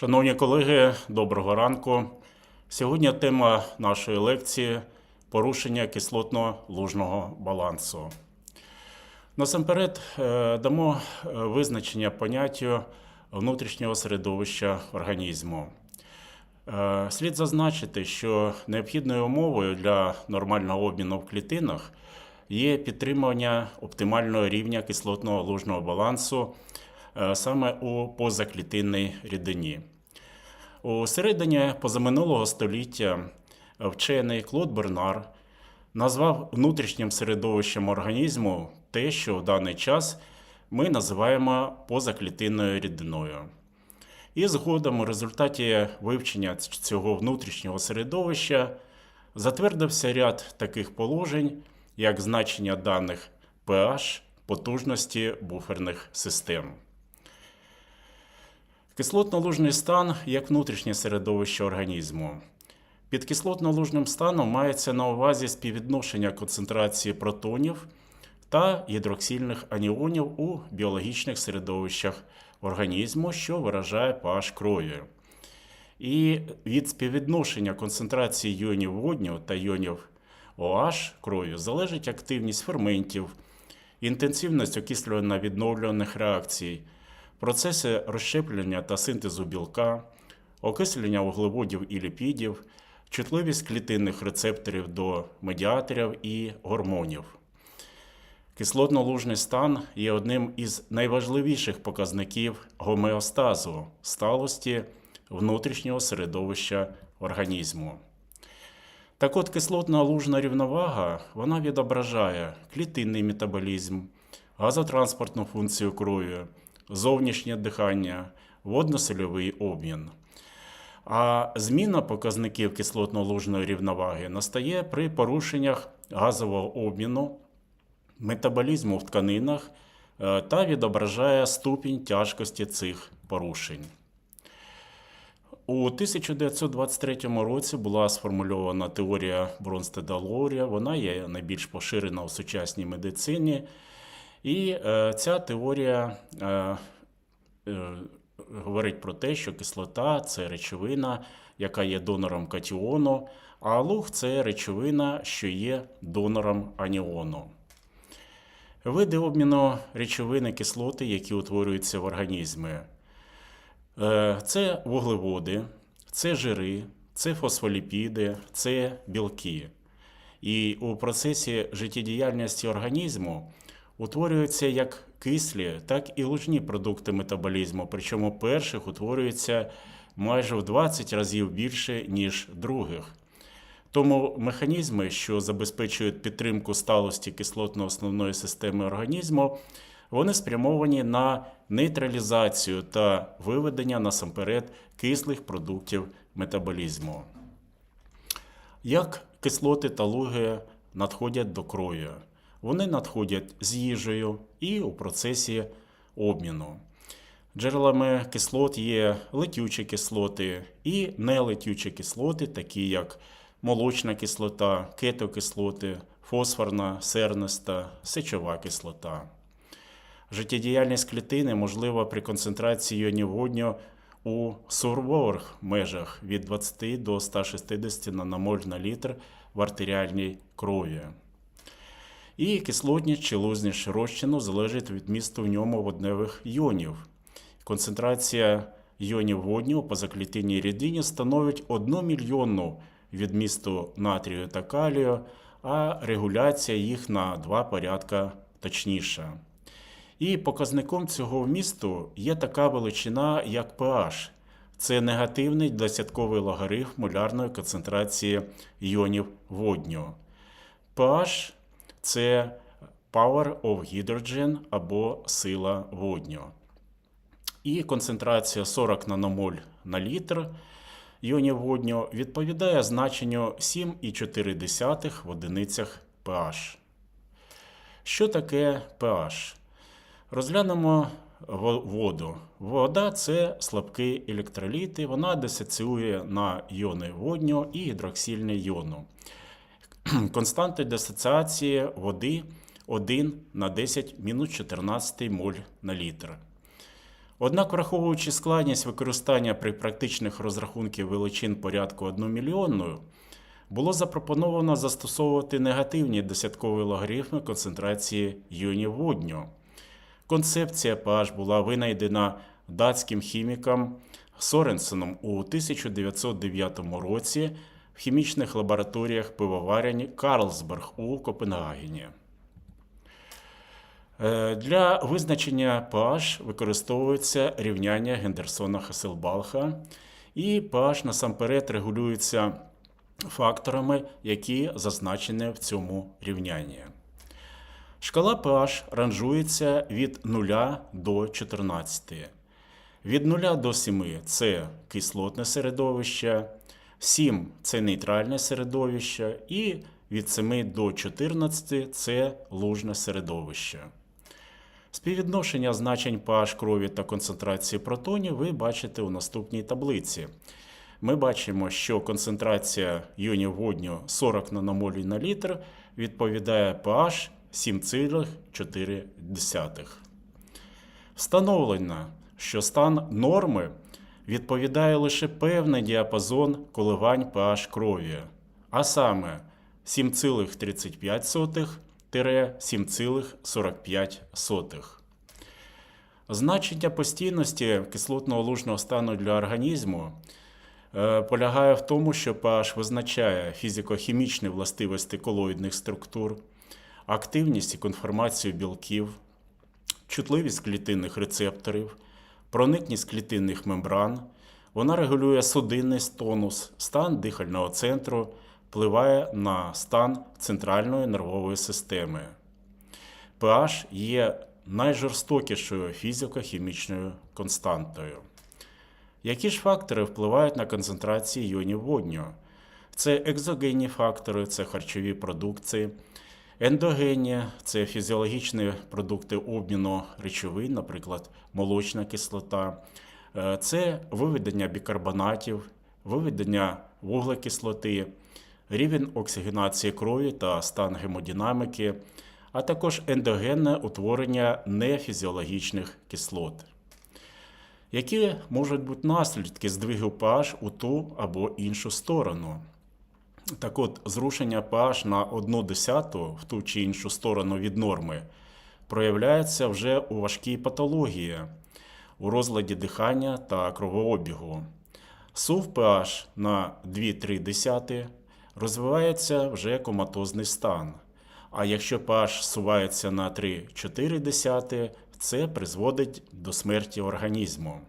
Шановні колеги, доброго ранку. Сьогодні тема нашої лекції порушення кислотно-лужного балансу. Насамперед е, дамо е, визначення поняттю внутрішнього середовища організму. Е, Слід зазначити, що необхідною умовою для нормального обміну в клітинах є підтримування оптимального рівня кислотного лужного балансу саме у позаклітинній рідині. У середині позаминулого століття вчений Клод Бернар назвав внутрішнім середовищем організму те, що в даний час ми називаємо позаклітинною рідиною. І згодом у результаті вивчення цього внутрішнього середовища затвердився ряд таких положень, як значення даних pH, потужності буферних систем. Кислотно-лужний стан як внутрішнє середовище організму. Під кислотно-лужним станом мається на увазі співвідношення концентрації протонів та гідроксильних аніонів у біологічних середовищах організму, що виражає pH крові. І від співвідношення концентрації йонів водню та йонів OH крові залежить активність ферментів, інтенсивність окислювально-відновлюваних реакцій, процеси розщеплення та синтезу білка, окислення вуглеводів і ліпідів, чутливість клітинних рецепторів до медіаторів і гормонів. Кислотно-лужний стан є одним із найважливіших показників гомеостазу сталості внутрішнього середовища організму. Так от кислотно-лужна рівновага вона відображає клітинний метаболізм, газотранспортну функцію крові, зовнішнє дихання, водно-сольовий обмін. А зміна показників кислотно-лужної рівноваги настає при порушеннях газового обміну, метаболізму в тканинах е, та відображає ступінь тяжкості цих порушень. У 1923 році була сформульована теорія Бронстеда Лоурія. Вона є найбільш поширена у сучасній медицині. І е, ця теорія е, е, говорить про те, що кислота це речовина, яка є донором катіону, а луг це речовина, що є донором аніону. Види обміну речовини кислоти, які утворюються в організмі. Е, Це вуглеводи, це жири, це фосфоліпіди, це білки. І у процесі життєдіяльності організму утворюються як кислі, так і лужні продукти метаболізму. Причому перших утворюється майже в 20 разів більше, ніж других. Тому механізми, що забезпечують підтримку сталості кислотно-основної системи організму, вони спрямовані на нейтралізацію та виведення насамперед кислих продуктів метаболізму. Як кислоти та луги надходять до крові? Вони надходять з їжею і у процесі обміну. Джерелами кислот є летючі кислоти і нелетючі кислоти, такі як молочна кислота, кетокислоти, фосфорна, серниста, сечова кислота. Життєдіяльність клітини можлива при концентрації іонів у сурових межах від 20 до 160 наномоль на літр в артеріальній крові. І кислотність чи лузність розчину залежить від місту в ньому водневих іонів. Концентрація іонів водню у позаклітинній рідині становить 1 мільйонну від місту натрію та калію, а регуляція їх на два порядка точніша. І показником цього вмісту є така величина, як pH. Це негативний десятковий логарифм молярної концентрації іонів водню. pH – це power of hydrogen або сила водню. І концентрація 40 наномоль на літр іонів водню відповідає значенню 7,4 в одиницях pH. Що таке pH? Розглянемо воду. Вода це слабкий електроліт, вона дисоціює на іони водню і гідроксильне йону. Константи дисоціації води 1 на 10 мінус 14 моль на літр. Однак, враховуючи складність використання при практичних розрахунках величин порядку 1 мільйонною, було запропоновано застосовувати негативні десяткові логарифми концентрації іонів водню. Концепція pH була винайдена датським хіміком Соренсеном у 1909 році в хімічних лабораторіях пивоварень Карлсберг у Копенгагені. Е, Для визначення pH використовується рівняння Гендерсона Хеселбалха, і pH насамперед регулюється факторами, які зазначені в цьому рівнянні. Шкала pH ранжується від 0 до 14. Від 0 до 7 це кислотне середовище, 7 це нейтральне середовище, і від 7 до 14 це лужне середовище. Співвідношення значень pH крові та концентрації протонів ви бачите у наступній таблиці. Ми бачимо, що концентрація іонів водню 40 наномолів на літр відповідає pH 7,4. Встановлено, що стан норми відповідає лише певний діапазон коливань pH крові, а саме 7,35-7,45. Значення постійності кислотного лужного стану для організму е, полягає в тому, що pH визначає фізико-хімічні властивості колоїдних структур, активність і конформацію білків, чутливість клітинних рецепторів, проникність клітинних мембран. Вона регулює судинність, тонус, стан дихального центру, впливає на стан центральної нервової системи. pH є найжорстокішою фізико-хімічною константою. Які ж фактори впливають на концентрацію іонів водню? Це екзогенні фактори, це харчові продукти, ендогенні це фізіологічні продукти обміну речовин, наприклад, молочна кислота, Е, це виведення бікарбонатів, виведення вуглекислоти, рівень оксигенації крові та стан гемодинаміки, а також ендогенне утворення нефізіологічних кислот. Які можуть бути наслідки здвигу pH у ту або іншу сторону? Так от, зрушення pH на 1 десяту в ту чи іншу сторону від норми проявляється вже у важкій патології, у розладі дихання та кровообігу. Сув pH на 2-3 десяти розвивається вже коматозний стан. А якщо pH сувається на 3-4 десяти, це призводить до смерті організму.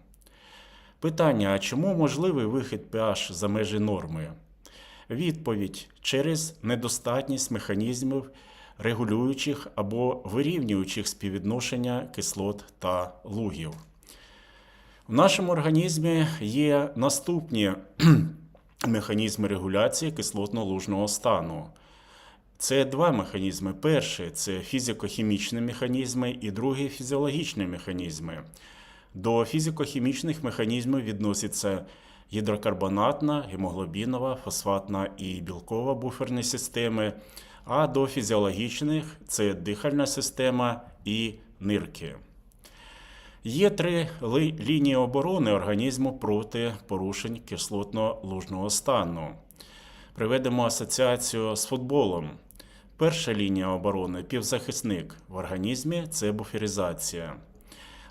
Питання: а чому можливий вихід pH за межі норми? Відповідь через недостатність механізмів, регулюючих або вирівнюючих співвідношення кислот та лугів. В нашому організмі є наступні механізми регуляції кислотно-лужного стану. Це два механізми. Перший це фізико-хімічні механізми, і другий фізіологічні механізми. До фізико-хімічних механізмів відносяться гідрокарбонатна, гемоглобінова, фосфатна і білкова буферні системи, а до фізіологічних це дихальна система і нирки. Є три лінії оборони організму проти порушень кислотно-лужного стану. Приведемо асоціацію з футболом. Перша лінія оборони півзахисник в організмі це буферизація.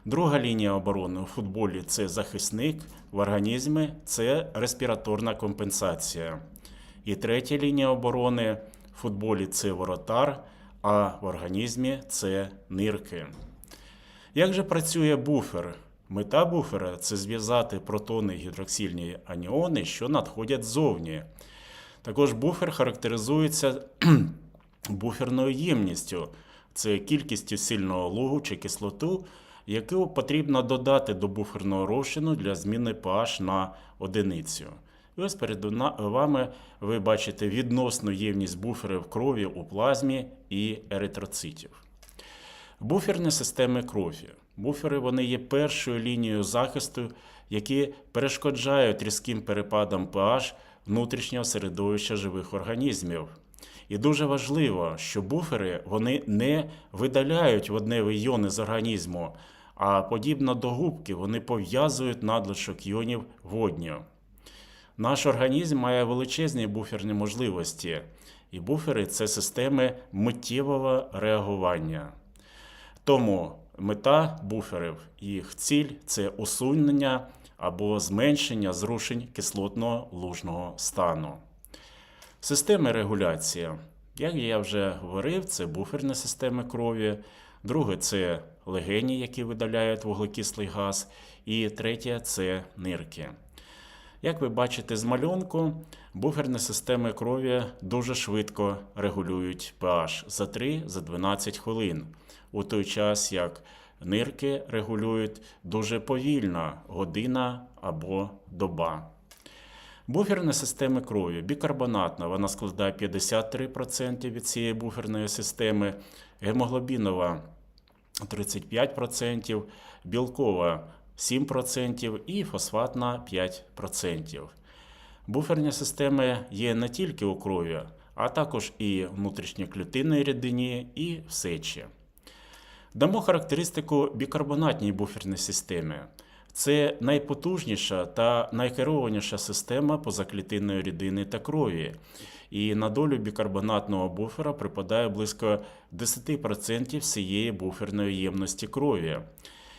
Друга лінія оборони у футболі це захисник, в організмі це респіраторна компенсація. І третя лінія оборони в футболі це воротар, а в організмі це нирки. Як же працює буфер? Мета буфера це зв'язати протони гідроксильні аніони, що надходять ззовні. Також буфер характеризується буферною ємністю. Це кількістю сильного лугу чи кислоту, яку потрібно додати до буферного розчину для зміни pH на одиницю. І ось перед вами ви бачите відносну ємність буферів крові у плазмі і еритроцитів. Буферні системи крові. Буфери вони є першою лінією захисту, які перешкоджають різким перепадам pH внутрішнього середовища живих організмів. І дуже важливо, що буфери вони не видаляють водневі іони з організму, а подібно до губки вони пов'язують надлишок іонів водню. Наш організм має величезні буферні можливості, і буфери це системи миттєвого реагування. Тому мета буферів, їх ціль це усунення або зменшення зрушень кислотно лужного стану. Системи регуляції. Як я вже говорив, це буферні системи крові. Друге це легені, які видаляють вуглекислий газ. І третє це нирки. Як ви бачите з малюнку, буферні системи крові дуже швидко регулюють pH за 3-12 хвилин, у той час як нирки регулюють дуже повільно година або доба. Буферні системи крові. Бікарбонатна, вона складає 53% від цієї буферної системи, гемоглобінова 35%, білкова 7% і фосфатна 5%. Буферні системи є не тільки у крові, а також і внутрішньоклітинній рідині, і в сечі. Дамо характеристику бікарбонатній буферній системі. Це найпотужніша та найкерованіша система позаклітинної рідини та крові. І на долю бікарбонатного буфера припадає близько 10% всієї буферної ємності крові.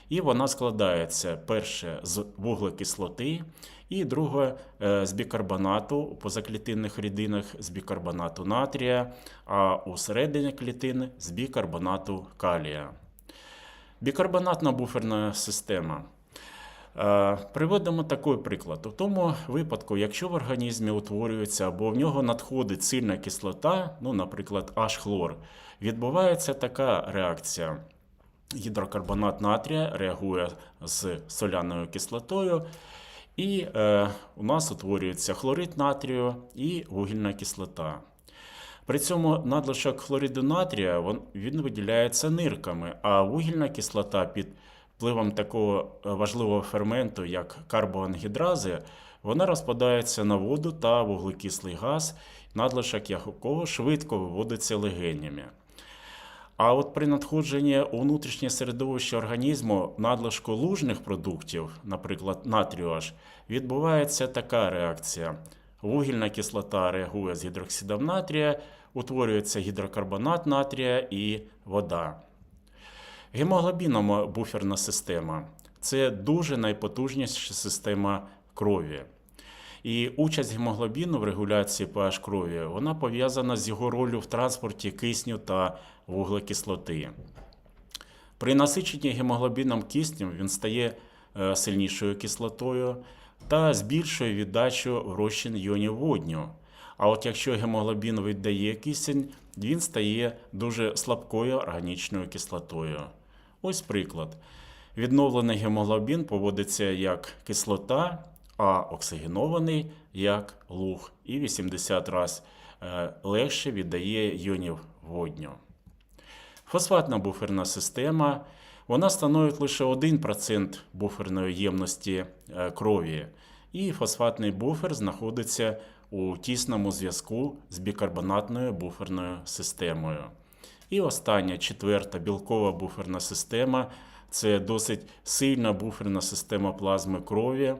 І вона складається перше з вуглекислоти, і друге е, з бікарбонату у позаклітинних рідинах з бікарбонату натрія, а у середині клітини з бікарбонату калія. Бікарбонатна буферна система. Е, Приведемо такий приклад. У тому випадку, якщо в організмі утворюється або в нього надходить сильна кислота, ну, наприклад, H-хлор, відбувається така реакція. Гідрокарбонат натрія реагує з соляною кислотою, і е, у нас утворюється хлорид натрію і вугільна кислота. При цьому надлишок хлориду натрія він виділяється нирками, а вугільна кислота під впливом такого важливого ферменту, як карбоангідрази, вона розпадається на воду та вуглекислий газ, надлишок якого швидко виводиться легенями. А от при надходженні у внутрішнє середовище організму надлишку лужних продуктів, наприклад, натрію H, відбувається така реакція. Вугільна кислота реагує з гідроксидом натрія, утворюється гідрокарбонат натрія і вода. Гемоглобінова буферна система це дуже найпотужніша система крові. І участь гемоглобіну в регуляції pH крові вона пов'язана з його ролью в транспорті кисню та вуглекислоти. При насиченні гемоглобіном киснем він стає е, сильнішою кислотою та збільшує віддачу в розчин іонів водню. А от якщо гемоглобін віддає кисень, він стає дуже слабкою органічною кислотою. Ось приклад. Відновлений гемоглобін поводиться як кислота, а оксигенований як луг, і 80 разів е, легше віддає іонів водню. Фосфатна буферна система вона становить лише 1% буферної ємності е, крові, і фосфатний буфер знаходиться у тісному зв'язку з бікарбонатною буферною системою. І остання четверта білкова буферна система це досить сильна буферна система плазми крові.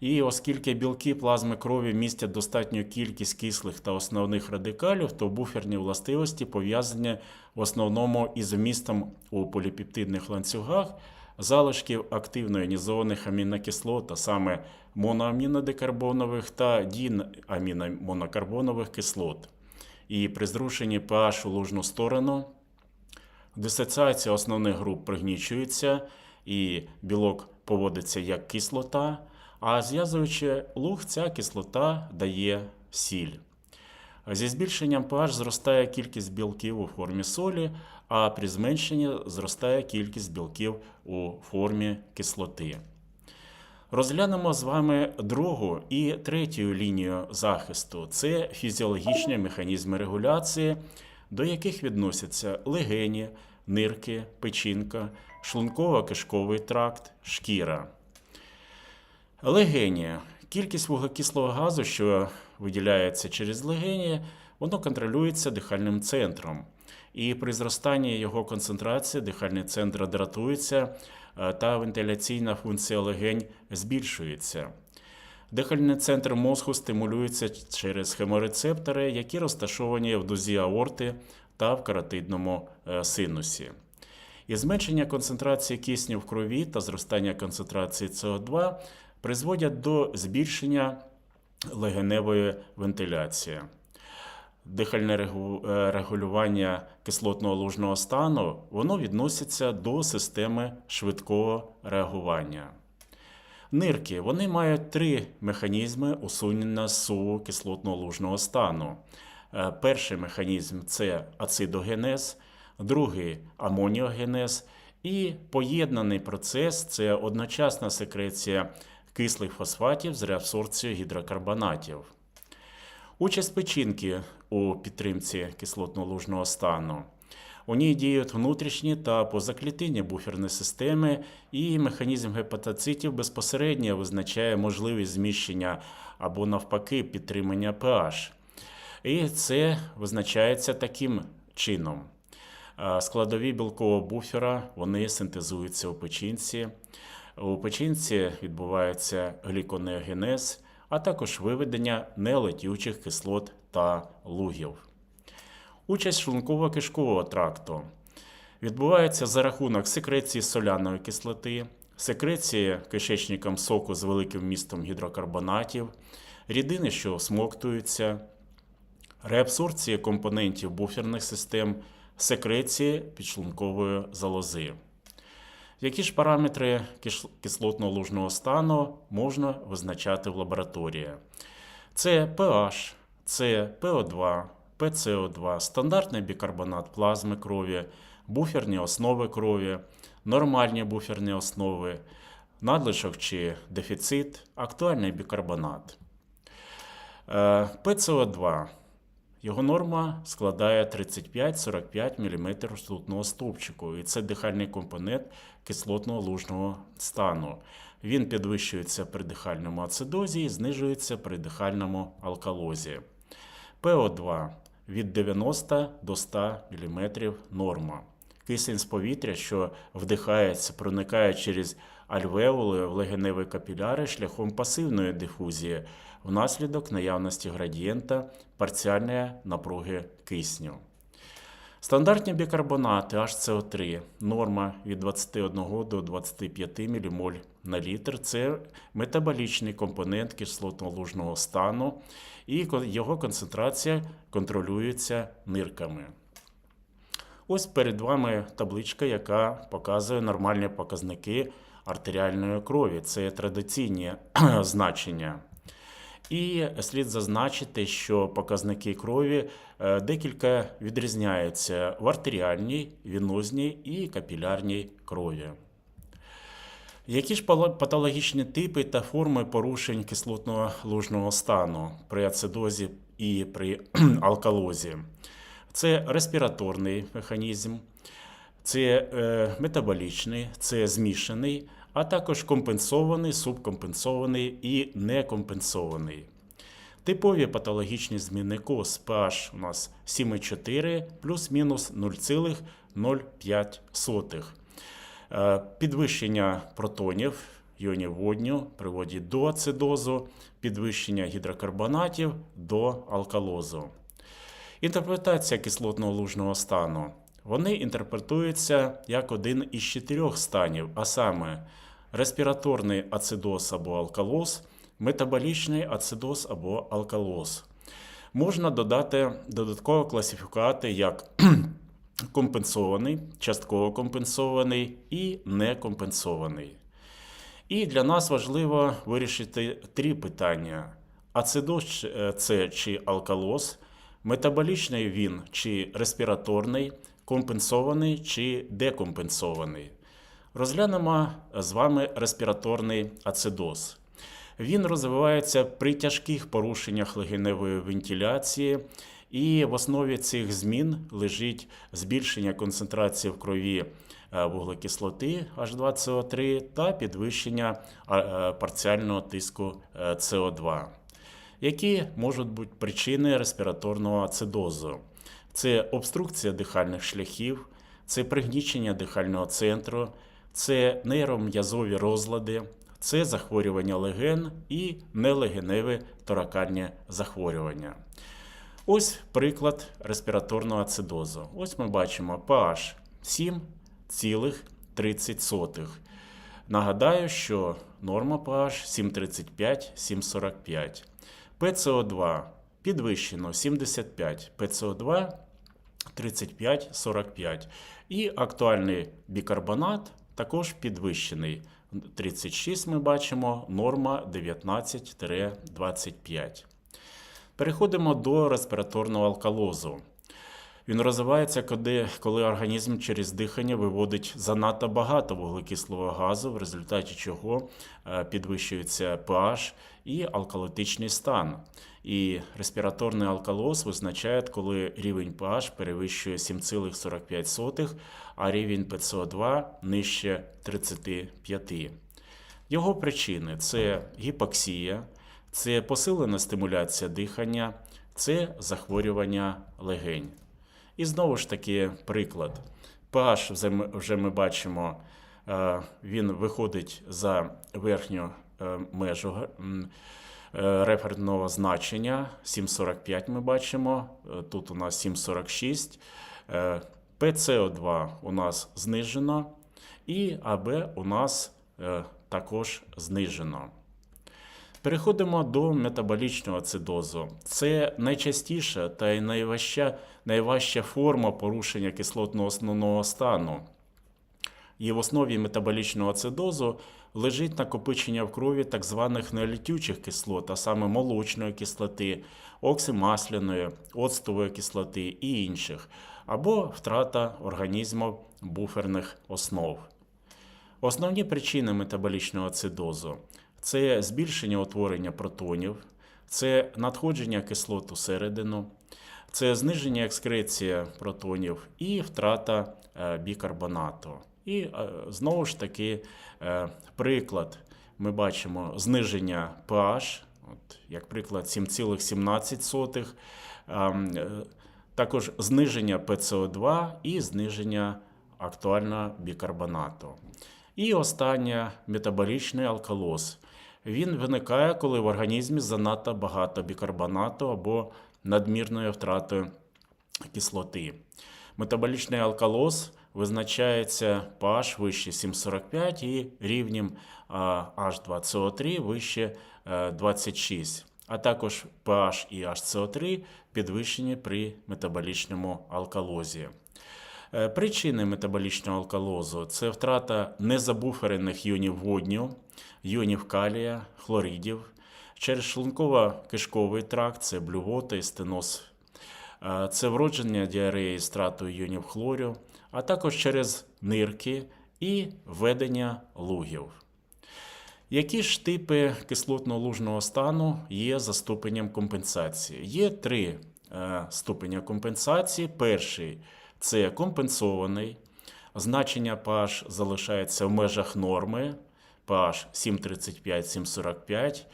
І оскільки білки плазми крові містять достатню кількість кислих та основних радикалів, то буферні властивості пов'язані в основному із вмістом у поліпептидних ланцюгах залишків активно іонізованих амінокислот, а саме моноамінодекарбонових та діаміномонокарбонових кислот. І при зрушенні pH у лужну сторону дисоціація основних груп пригнічується, і білок поводиться як кислота. А зв'язуючи луг, ця кислота дає сіль. Зі збільшенням pH зростає кількість білків у формі солі, а при зменшенні зростає кількість білків у формі кислоти. Розглянемо з вами другу і третю лінію захисту це фізіологічні механізми регуляції, до яких відносяться легені, нирки, печінка, шлунково-кишковий тракт, шкіра. Легені. Кількість вуглекислого газу, що виділяється через легені, воно контролюється дихальним центром. І при зростанні його концентрації дихальний центр дратується е, та вентиляційна функція легень збільшується. Дихальний центр мозку стимулюється через хеморецептори, які розташовані в дузі аорти та в каротидному е, синусі. І зменшення концентрації кисню в крові та зростання концентрації СО2 призводять до збільшення легеневої вентиляції. Дихальне е, регулювання кислотного лужного стану воно відноситься до системи швидкого реагування. Нирки вони мають три механізми усунення суву кислотного лужного стану. Е, Перший механізм це ацидогенез, другий амоніогенез, і поєднаний процес це одночасна секреція кислих фосфатів з реабсорбцією гідрокарбонатів. Участь печінки у підтримці кислотно-лужного стану. У ній діють внутрішні та позаклітинні буферні системи, і механізм гепатоцитів безпосередньо визначає можливість зміщення або навпаки підтримання pH. І це визначається таким чином. Складові білкового буфера вони синтезуються у печінці. У печінці відбувається гліконеогенез, а також виведення нелетючих кислот та лугів. Участь шлунково-кишкового тракту відбувається за рахунок секреції соляної кислоти, секреції кишечником соку з великим вмістом гідрокарбонатів, рідини, що всмоктуються, реабсорбції компонентів буферних систем, секреції підшлункової залози. Які ж параметри кислотно-лужного стану можна визначати в лабораторії? Це pH, це PO2, PCO2, стандартний бікарбонат плазми крові, буферні основи крові, нормальні буферні основи, надлишок чи дефіцит, актуальний бікарбонат. Е, PCO2. Його норма складає 35-45 мм ртутного стовпчику, і це дихальний компонент кислотного лужного стану. Він підвищується при дихальному ацидозі і знижується при дихальному алкалозі. ПО2 від 90 до 100 мм норма. Кисень з повітря, що вдихається, проникає через альвеоли в легеневі капіляри шляхом пасивної дифузії внаслідок наявності градієнта парціальної напруги кисню. Стандартні бікарбонати HCO3 норма від 21 до 25 ммоль на літр. Це метаболічний компонент кислотно-лужного стану, і його концентрація контролюється нирками. Ось перед вами табличка, яка показує нормальні показники артеріальної крові. Це традиційні значення. І слід зазначити, що показники крові е, декілька відрізняються в артеріальній, вінозній і капілярній крові. Які ж патологічні типи та форми порушень кислотного лужного стану при ацидозі і при алкалозі? Це респіраторний механізм, це е, метаболічний, це змішаний, а також компенсований, субкомпенсований і некомпенсований. Типові патологічні зміни КОС pH у нас 7,4 плюс-мінус 0,05. Е, Підвищення протонів, іонів водню приводить до ацидозу, підвищення гідрокарбонатів до алкалозу. Інтерпретація кислотного лужного стану. Вони інтерпретуються як один із чотирьох станів, а саме респіраторний ацидоз або алкалоз, метаболічний ацидоз або алкалоз. Можна додати додатково класифікувати як компенсований, частково компенсований і некомпенсований. І для нас важливо вирішити три питання: ацидоз е, це чи алкалоз, метаболічний він чи респіраторний, компенсований чи декомпенсований. Розглянемо з вами респіраторний ацидоз. Він розвивається при тяжких порушеннях легеневої вентиляції, і в основі цих змін лежить збільшення концентрації в крові е, вуглекислоти H2CO3 та підвищення е, парціального тиску е, СО2. Які можуть бути причини респіраторного ацидозу? це обструкція дихальних шляхів, це пригнічення дихального центру, це нейром'язові розлади, це захворювання леген і нелегеневе торакальне захворювання. Ось приклад респіраторного ацидозу. Ось ми бачимо pH 7,30. Нагадаю, що норма pH 7,35-7,45. ПЦО2 підвищено 75, ПЦО2 35-45. І актуальний бікарбонат також підвищений. 36 ми бачимо, норма 19-25. Переходимо до респіраторного алкалозу. Він розвивається, коли, коли організм через дихання виводить занадто багато вуглекислого газу, в результаті чого е, підвищується pH і алкалітичний стан. І респіраторний алкалоз визначає, коли рівень pH перевищує 7,45, а рівень ПЦО2 нижче 35. Його причини це гіпоксія, це посилена стимуляція дихання, це захворювання легень. І знову ж таки приклад. pH вже ми, бачимо, е, він виходить за верхню е, межу референтного значення. 7,45 ми бачимо, е, тут у нас 7,46. Е, ПЦО2 у нас знижено, і АБ у нас е, також знижено. Переходимо до метаболічного ацидозу. Це найчастіша та й найважча, найважча форма порушення кислотного основного стану. І в основі метаболічного ацидозу лежить накопичення в крові так званих нелітючих кислот, а саме молочної кислоти, оксимасляної, оцтової кислоти і інших, або втрата організму буферних основ. Основні причини метаболічного ацидозу це збільшення утворення протонів, це надходження кислот усередину, це зниження екскреція протонів і втрата е, бікарбонату. І е, знову ж таки, е, приклад, ми бачимо зниження pH, от, як приклад 7,17, ем, е, також зниження ПЦО2 і зниження актуального бікарбонату. І останнє метаболічний алкалоз. Він виникає, коли в організмі занадто багато бікарбонату або надмірної втрати кислоти. Метаболічний алкалоз визначається pH вище 7,45 і рівнем H2CO3 вище е, 26, а також pH і HCO3 підвищені при метаболічному алкалозі. Е, Причини метаболічного алкалозу це втрата незабуферених іонів водню, іонів калія, хлоридів, через шлунково-кишковий тракт, це блювота і стеноз. Е, Це вродження діареї з втратою іонів хлорю, а також через нирки і ведення лугів. Які ж типи кислотно-лужного стану є за ступенем компенсації? Є три е, ступеня компенсації. Перший це компенсований. Значення pH залишається в межах норми pH 7,35-7,45.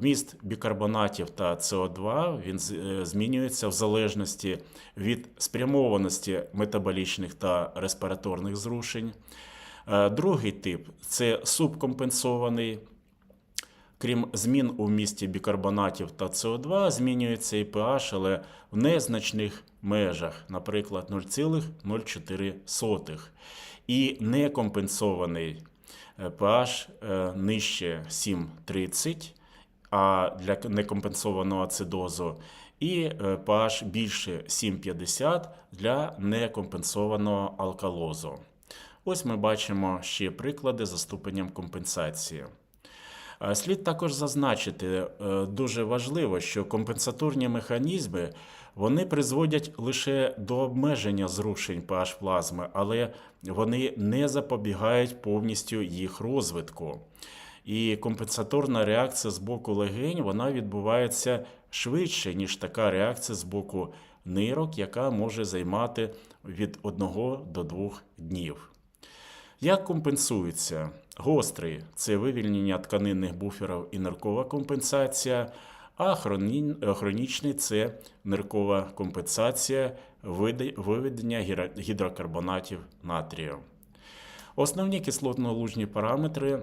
Вміст бікарбонатів та СО2 він е, змінюється в залежності від спрямованості метаболічних та респіраторних зрушень. Е, Другий тип це субкомпенсований. Крім змін у вмісті бікарбонатів та СО2, змінюється і pH, але в незначних межах, наприклад, 0,04. І некомпенсований pH е, нижче 7,30, а для некомпенсованого ацидозу, і е, pH більше 7,50 для некомпенсованого алкалозу. Ось ми бачимо ще приклади за ступенем компенсації. Е, Слід також зазначити, е, дуже важливо, що компенсаторні механізми вони призводять лише до обмеження зрушень pH плазми, але вони не запобігають повністю їх розвитку. І компенсаторна реакція з боку легень вона відбувається швидше, ніж така реакція з боку нирок, яка може займати від 1 до 2 днів. Як компенсується? Гострий це вивільнення тканинних буферів і ниркова компенсація, а хронічний це ниркова компенсація, виведення гідрокарбонатів натрію. Основні кислотно-лужні параметри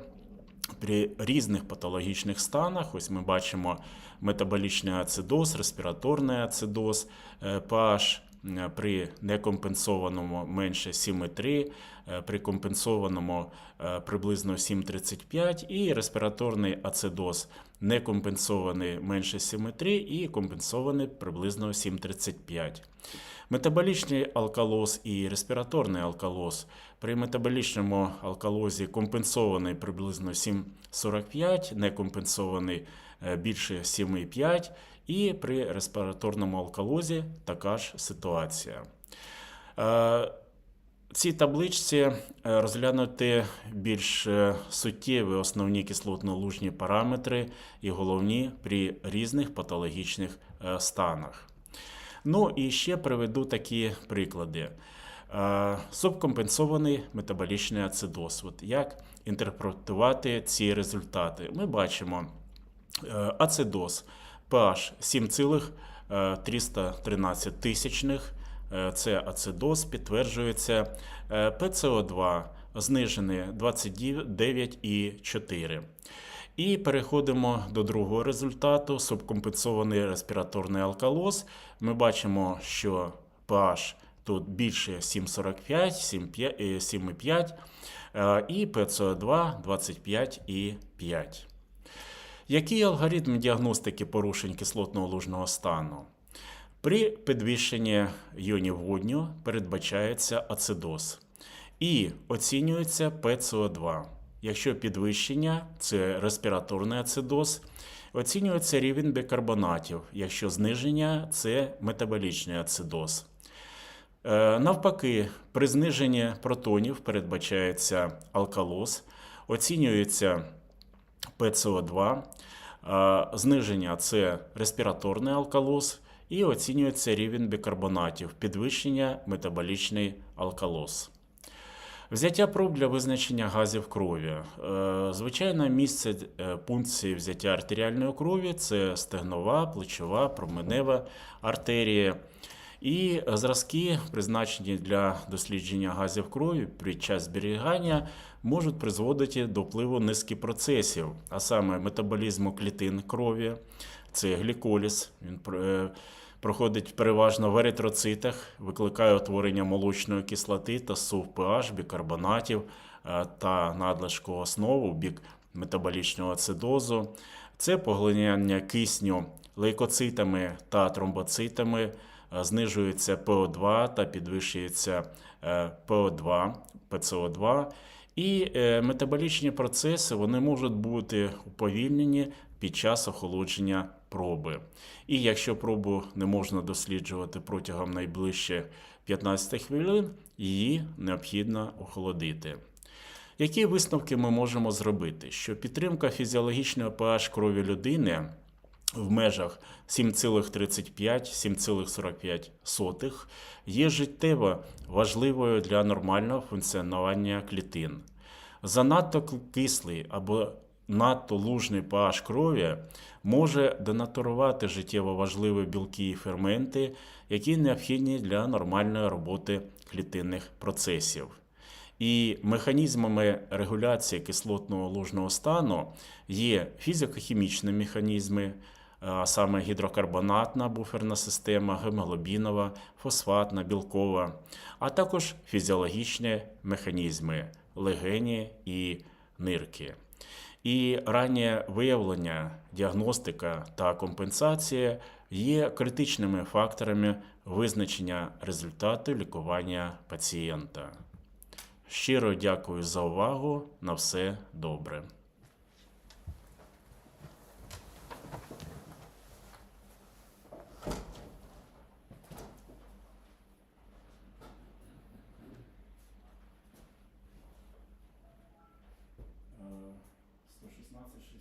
при різних патологічних станах, ось ми бачимо метаболічний ацидоз, респіраторний ацидоз, е, pH при некомпенсованому менше 7,3, е, при компенсованому е, приблизно 7,35 і респіраторний ацидоз некомпенсований менше 7,3 і компенсований приблизно 7,35. Метаболічний алкалоз і респіраторний алкалоз. При метаболічному алкалозі компенсований приблизно 7,45, некомпенсований е, більше 7,5, і при респіраторному алкалозі така ж ситуація. Е, в цій табличці е, розглянути більш е, суттєві основні кислотно-лужні параметри і головні при різних патологічних е, станах. Ну і ще приведу такі приклади. Е, Субкомпенсований метаболічний ацидоз. От як інтерпретувати ці результати? Ми бачимо е, ацидоз pH 7,313 тисячних. Е, Це ацидоз, підтверджується Е, ПЦО2 знижений 29,4. І переходимо до другого результату: субкомпенсований респіраторний алкалоз. Ми бачимо, що pH тут більше 7,45, 7,5, е, 7,5 е, і ПЦО2 25,5. Який алгоритм діагностики порушень кислотного лужного стану? При підвищенні іонів водню передбачається ацидоз і оцінюється ПЦО2. Якщо підвищення це респіраторний ацидоз, оцінюється рівень бікарбонатів. Якщо зниження це метаболічний ацидоз. Е, Навпаки, при зниженні протонів передбачається алкалоз, оцінюється ПЦО2, е, зниження це респіраторний алкалоз і оцінюється рівень бікарбонатів, підвищення метаболічний алкалоз. Взяття проб для визначення газів крові. Е, Звичайне місце е, пункції взяття артеріальної крові це стегнова, плечова, променева артерія. І зразки, призначені для дослідження газів крові під час зберігання, можуть призводити до впливу низки процесів, а саме метаболізму клітин крові, це гліколіз. Він е, проходить переважно в еритроцитах, викликає утворення молочної кислоти та сув pH, бікарбонатів е, та надлишку основу бік метаболічного ацидозу. Це поглинання кисню лейкоцитами та тромбоцитами, е, знижується ПО2 та підвищується е, ПО2, ПЦО2. І е, метаболічні процеси вони можуть бути уповільнені під час охолодження проби. І якщо пробу не можна досліджувати протягом найближчих 15 хвилин, її необхідно охолодити. Які висновки ми можемо зробити? Що підтримка фізіологічного pH крові людини в межах 7,35-7,45 є життєво важливою для нормального функціонування клітин. Занадто кислий або надто лужний pH крові може денатурувати життєво важливі білки і ферменти, які необхідні для нормальної роботи клітинних процесів. І механізмами регуляції кислотного лужного стану є фізико-хімічні механізми, саме гідрокарбонатна буферна система, гемоглобінова, фосфатна, білкова, а також фізіологічні механізми легені і нирки. І раннє виявлення, діагностика та компенсація є критичними факторами визначення результату лікування пацієнта. Щиро дякую за увагу. На все добре.